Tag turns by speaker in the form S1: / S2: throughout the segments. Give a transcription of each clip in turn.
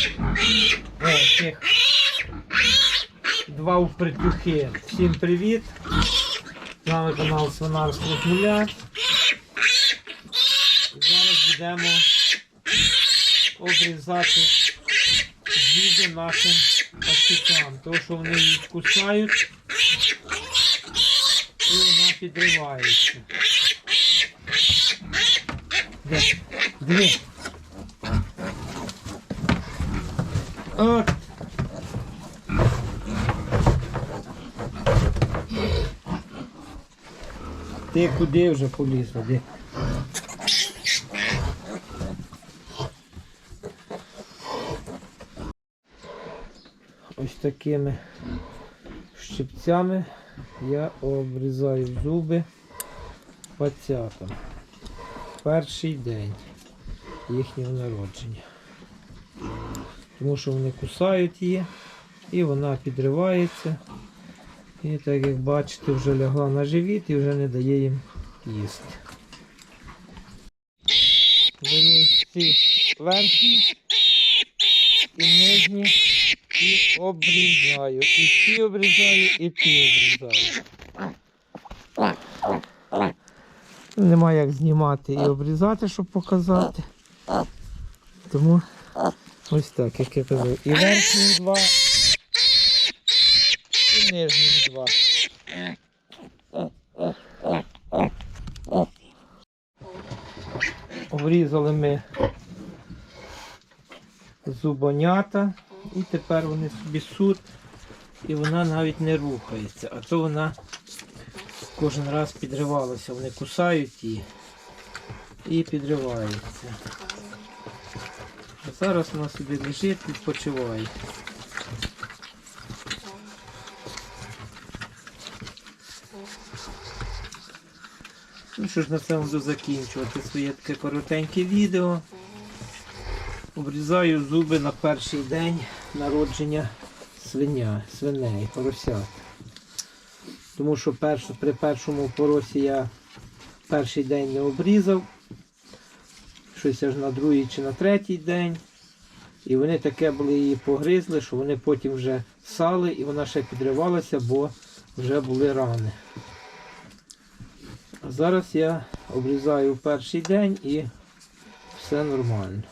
S1: О, тих. Два впритюхи. Всім привіт. З вами канал Свинарство з нуля. Зараз будемо обрізати зуби нашим пацюкам. Тому що вони їх кусають і вона підривається. Де? Ти куди вже полізла? Де? Ось такими щипцями я обрізаю зуби пацятам. Перший день їхнього народження. Тому що вони кусають її і вона підривається. І так як бачите, вже лягла на живіт і вже не дає їм їсти. Беру ці верхні і нижні і обрізаю. І ці обрізаю, і ті обрізаю. Нема як знімати і обрізати, щоб показати. Тому ось так, як я казав. І верхні два, і нижні два. Обрізали ми зубонята і тепер вони собі суд і вона навіть не рухається, а то вона кожен раз підривалася, вони кусають її і підриваються. А зараз вона собі лежить, відпочиває. Ну що ж, на цьому буду закінчувати своє таке коротеньке відео. Обрізаю зуби на перший день народження свиня, свиней, поросят. Тому що перш, при першому поросі я перший день не обрізав. Щось аж на другий чи на третій день. І вони таке були її погризли, що вони потім вже сали і вона ще підривалася, бо вже були рани. А зараз я обрізаю перший день і все нормально.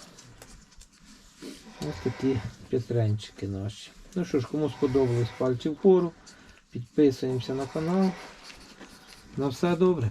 S1: Ось такі петренчики наші. Ну що ж, кому сподобалось пальці вгору, підписуємося на канал. На все добре.